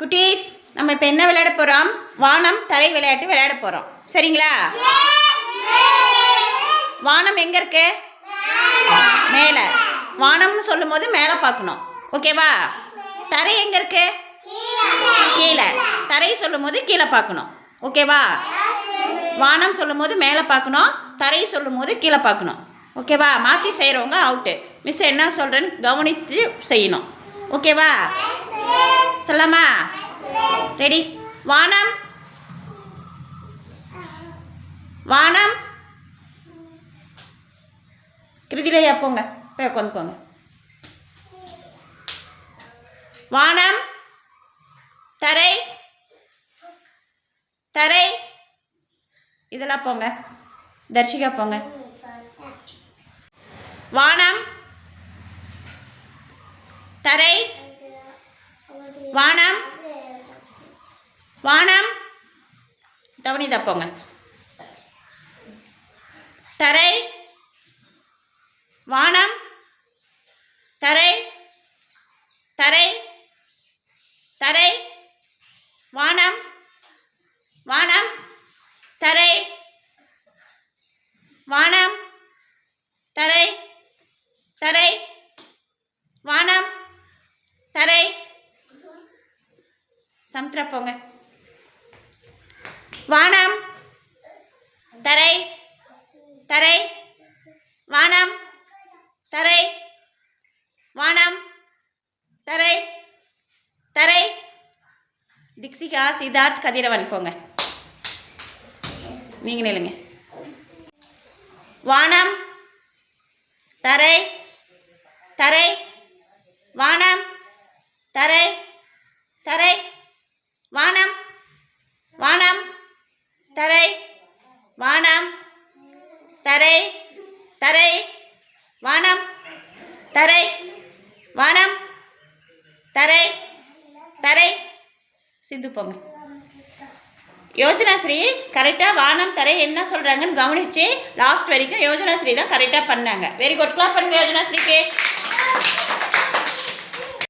குட்டீஸ் நம்ம இப்போ என்ன விளையாட போகிறோம் வானம் தரை விளையாட்டு விளையாட போகிறோம் சரிங்களா? வானம் எங்கே இருக்கு? மேலே. வானம்னு சொல்லும் போது மேலே பார்க்கணும். ஓகேவா தரை எங்கே இருக்கு? கீழே. தரை சொல்லும் போது கீழே பார்க்கணும். ஓகேவா வானம் சொல்லும் போது மேலே பார்க்கணும். தரை சொல்லும் போது கீழே பார்க்கணும். ஓகேவா மாற்றி செய்கிறவங்க அவுட்டு மிஸ் என்ன சொல்கிறேன்னு கவனித்து செய்யணும். ஓகேவா சொல்லாமா? ரெடி வானம்? வானம்? கிருதிலையா போங்க. போய் உட்காந்துக்கோங்க வானம்? தரை? தரை? இதெல்லாம் போங்க. தர்ஷிகா போங்க. வானம் தரை வானம். வானம். தவணி தப்போங்க தரை. வானம். தரை. தரை. தரை. வானம். வானம். தரை. சமுத்திரா போங்க. வானம். தரை. தரை. வானம். தரை. வானம். தரை. தரை. திக்ஷிகா சித்தார்த் கதிரவன் போங்க. நீங்க நில்லுங்க. வானம். தரை. தரை. வானம். தரை. தரை வானம் வானம் தரை வானம் தரை தரை வானம் தரை வானம் தரை தரை. சிந்து போங்க. கரெக்டாக வானம் தரை என்ன சொல்கிறாங்கன்னு கவனித்து லாஸ்ட் வரைக்கும் யோஜனாஸ்ரீ தான் கரெக்டாக பண்ணாங்க. வெரி குட் கிளாப் பண்ணுங்க யோஜனாஸ்ரீக்கு.